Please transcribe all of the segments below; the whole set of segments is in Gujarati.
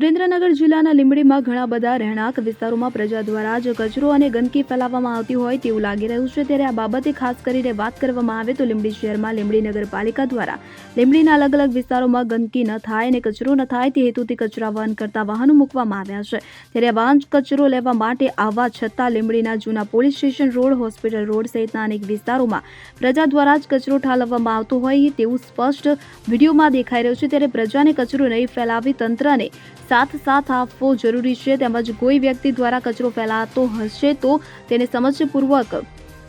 સુરેન્દ્રનગર જિલ્લાના લીંબડીમાં ઘણા બધા રહેણાંક વિસ્તારોમાં પ્રજા દ્વારા જ કચરો અને ગંદકી ફેલાવવામાં આવતી હોય તેવું લાગી રહ્યું છે. ત્યારે આ બાબતે ખાસ કરીને વાત કરવામાં આવે તો લીંબડી શહેરમાં લીંબડી નગરપાલિકા દ્વારા લીંબડીના અલગ અલગ વિસ્તારોમાં ગંદકી ન થાય અને કચરો ન થાય તે હેતુથી કચરા વહન કરતા વાહનો મૂકવામાં આવ્યા છે. ત્યારે વાહન કચરો લેવા માટે આવવા છતાં લીંબડીના જૂના police station road, hospital road સહિતના અનેક વિસ્તારોમાં પ્રજા દ્વારા જ કચરો ઠાલવવામાં આવતો હોય તેવું સ્પષ્ટ વિડીયોમાં દેખાઈ રહ્યું છે. ત્યારે પ્રજાને કચરો નહીં ફેલાવી તંત્રને સાથ સાથ આપવો જરૂરી છે તેમજ કોઈ વ્યક્તિ દ્વારા કચરો ફેલાતો હશે તો તેને સમજપૂર્વક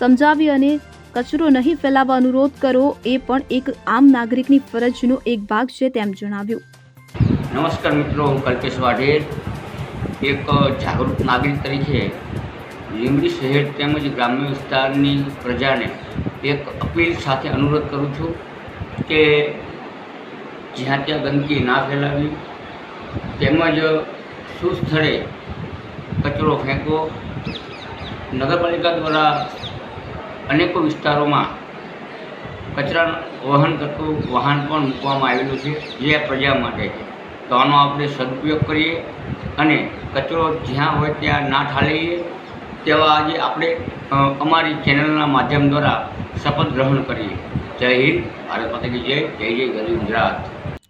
સમજાવી અને કચરો નહીં ફેલાવવા અનુરોધ કરો. એ પણ એક આમ નાગરિકની ફરજનો એક ભાગ છે તેમ જણાવ્યું. નમસ્કાર મિત્રો, હું કલ્પેશ વાઢેર, એક જાગૃત નાગરિક તરીકે લીંબડી શહેર તેમજ ગ્રામ્ય વિસ્તારની પ્રજાને એક અપીલ સાથે અનુરોધ કરું છું કે જ્યાં ત્યાં ગંદકી ના ફેલાવી તેમજ શું સ્થળે કચરો ફેંકવો નગરપાલિકા દ્વારા અનેકો વિસ્તારોમાં કચરા વહન કરતું વાહન પણ મૂકવામાં આવેલું છે, જે પ્રજા માટે છે. તો આનો આપણે સદુપયોગ કરીએ અને કચરો જ્યાં હોય ત્યાં ના ઠાલવીએ. તેવા આજે આપણે અમારી ચેનલના માધ્યમ દ્વારા શપથ ગ્રહણ કરીએ. જય હિન્દ, ભારત માતા જય જય જય ગરીબ ગુજરાત.